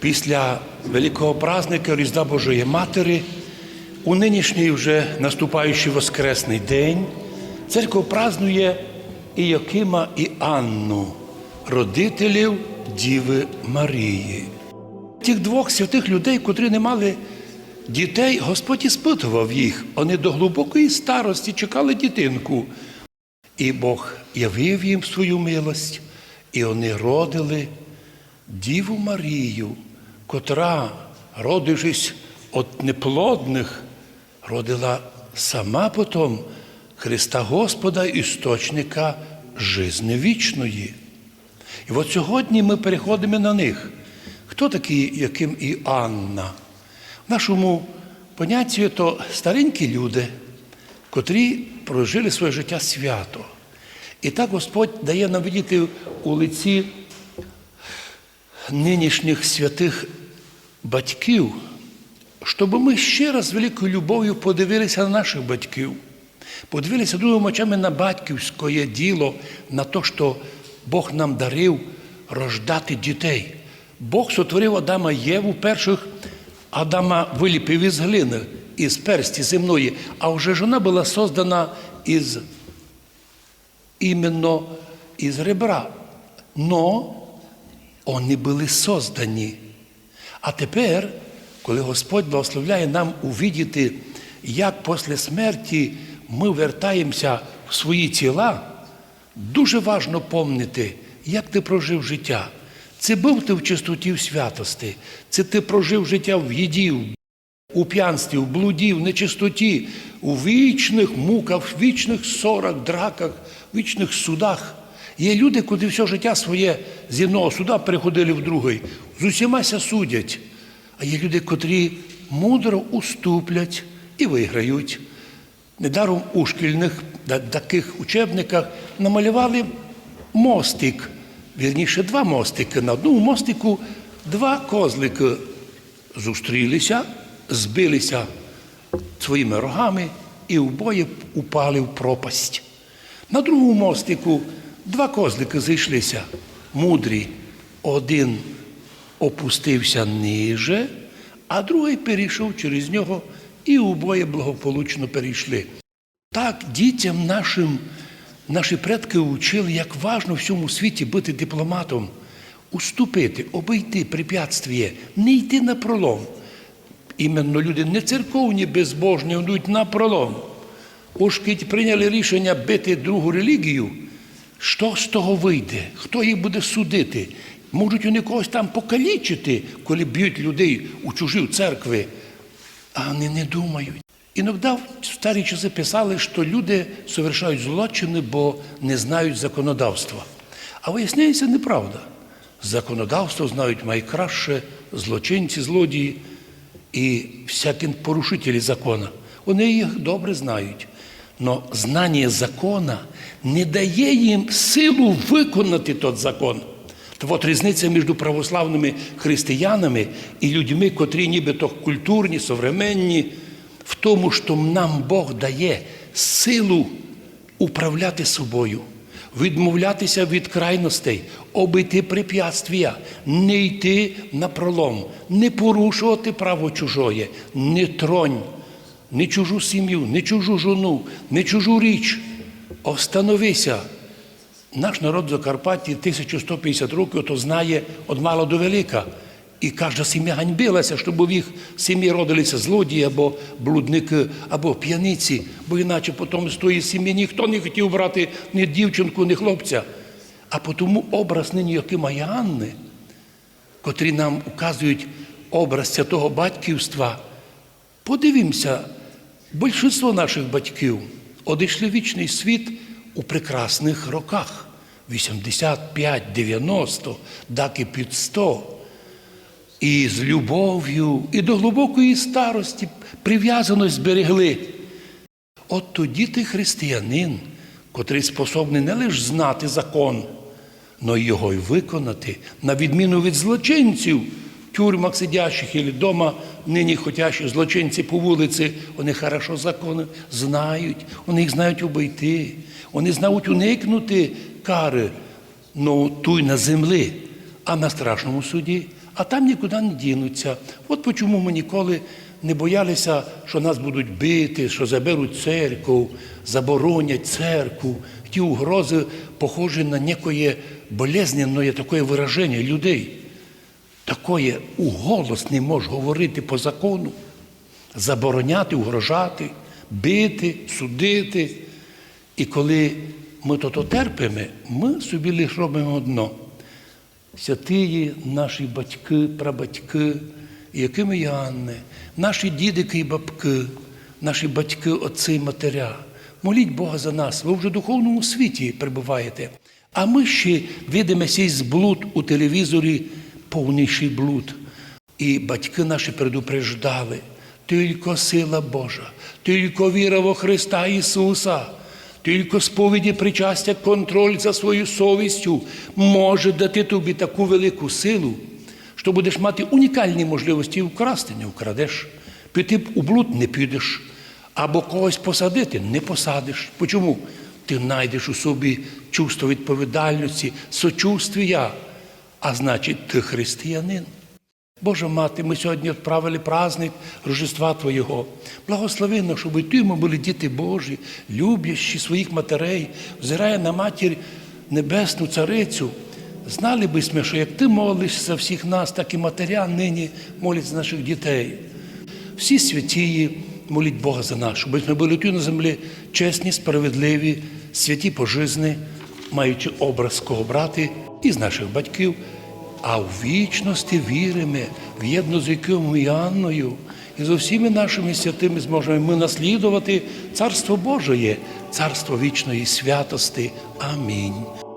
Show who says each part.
Speaker 1: Після великого праздника Різдва Божої Матері, у нинішній вже наступаючий Воскресний день, церква празнує Іокима і Анну, родителів Діви Марії. Тих двох святих людей, котрі не мали дітей, Господь іспитував їх. Вони до глибокої старості чекали дитинку. І Бог явив їм свою милость, і вони родили Діву Марію, котра, родившись від неплодних, родила сама потом Христа Господа, істочника жизни вічної. І от сьогодні ми переходимо на них. Хто такі, яким і Анна? В нашому понятті то старенькі люди, котрі прожили своє життя свято. І так Господь дає нам видіти у лиці нинішніх святих батьків, щоб ми ще раз з великою любов'ю подивилися на наших батьків, подивилися другими очами на батьківське діло, на те, що Бог нам дарив рождати дітей. Бог сотворив Адама Єву перших, Адама виліпив із глини, із персті земної, а вже жона була создана із іменно із ребра. Но вони були создані. А тепер, коли Господь благословляє нам увидіти, як після смерті ми вертаємося в свої тіла, дуже важно помнити, як ти прожив життя. Це був ти в чистоті в святості, це ти прожив життя в їді, у п'янстві, в блуді, в нечистоті, у вічних муках, в вічних ссорах, драках, в вічних судах. Є люди, куди все життя своє з одного суда переходили в другий, з усімася судять. А є люди, котрі мудро уступлять і виграють. Недаром у шкільних таких учебниках намалювали мостик, вірніше, два мостики. На одному мостику два козлики зустрілися, збилися своїми рогами і обоє упали в пропасть. На другому мостику два козлики зійшлися, мудрі. Один опустився ниже, а другий перейшов через нього, і обоє благополучно перейшли. Так дітям нашим наші предки вчили, як важно в цьому світі бути дипломатом, уступити, обійти препятствіє, не йти на пролом. Іменно люди не церковні, безбожні, йдуть на пролом. Оскільки прийняли рішення бити другу релігію, що з того вийде? Хто їх буде судити? Можуть вони когось там покалічити, коли б'ють людей у чужі церкви, а вони не думають. Іноді в старі часи писали, що люди совершають злочини, бо не знають законодавства. А виясняється неправда. Законодавство знають найкраще злочинці, злодії і всякі порушителі закону. Вони їх добре знають. Но знання закона не дає їм силу виконати той закон. То от різниця між православними християнами і людьми, котрі нібито культурні, современні, в тому, що нам Бог дає силу управляти собою, відмовлятися від крайностей, обійти препятствия, не йти на пролом, не порушувати право чужое, не тронь, не чужу сім'ю, не чужу жону, не чужу річ. Остановися. Наш народ Закарпатті 1150 років то знає від мала до велика. І кожна сім'я ганьбилася, щоб в їх сім'ї родилися злодії або блудники, або п'яниці, бо іначе потім з тої сім'ї ніхто не хотів брати ні дівчинку, ні хлопця. А тому образ нині Якима і Анни, котрі нам указують образ святого батьківства, подивімося, більшість наших батьків одійшли вічний світ у прекрасних роках 85, 90, так і під 100. І з любов'ю, і до глибокої старості прив'язаність зберегли. От тоді ти християнин, котрий способний не лише знати закон, але й його й виконати, на відміну від злочинців, в тюрмах сидящих і вдома нині хотящі злочинці по вулиці, вони хорошо закони знають, вони їх знають обійти, вони знають уникнути кари, ну туй на землі, а на страшному суді а там нікуди не дінуться. От чому ми ніколи не боялися, що нас будуть бити, що заберуть церкву, заборонять церкву. Ті угрози похожі на некое болезненне таке вираження людей. Такое у голос не можеш говорити по закону, забороняти, угрожати, бити, судити. І коли ми то терпимо, ми собі лише робимо одно. Святиї наші батьки, прабатьки, якими Іоанни, наші дідики і бабки, наші батьки, отці і матеря. Моліть Бога за нас, ви вже в духовному світі перебуваєте. А ми ще видимо сей зблуд у телевізорі, повніший блуд. І батьки наші предупреждали, тільки сила Божа, тільки віра во Христа Ісуса, тільки сповіді причастя, контроль за своєю совістю може дати тобі таку велику силу, що будеш мати унікальні можливості вкрасти, не вкрадеш, піти у блуд не підеш, або когось посадити не посадиш. Чому? Ти знайдеш у собі чувство відповідальності, сочувствія, а значить, ти християнин. Божа мати, ми сьогодні відправили праздник Рождества Твоєго. Благослови нас, щоб і ти ми були діти Божі, люблячі своїх матерей, взирає на матір Небесну Царицю. Знали би ми, що як ти молишся за всіх нас, так і матеря нині молять за наших дітей. Всі святії моліть Бога за нас, щоб ми були тут на землі чесні, справедливі, святі по жизни, маючи образ кого брати із наших батьків, а в вічності віримо в єдно з яким Анною і з усіми нашими святими зможемо ми наслідувати Царство Божоє, Царство вічної святости. Амінь.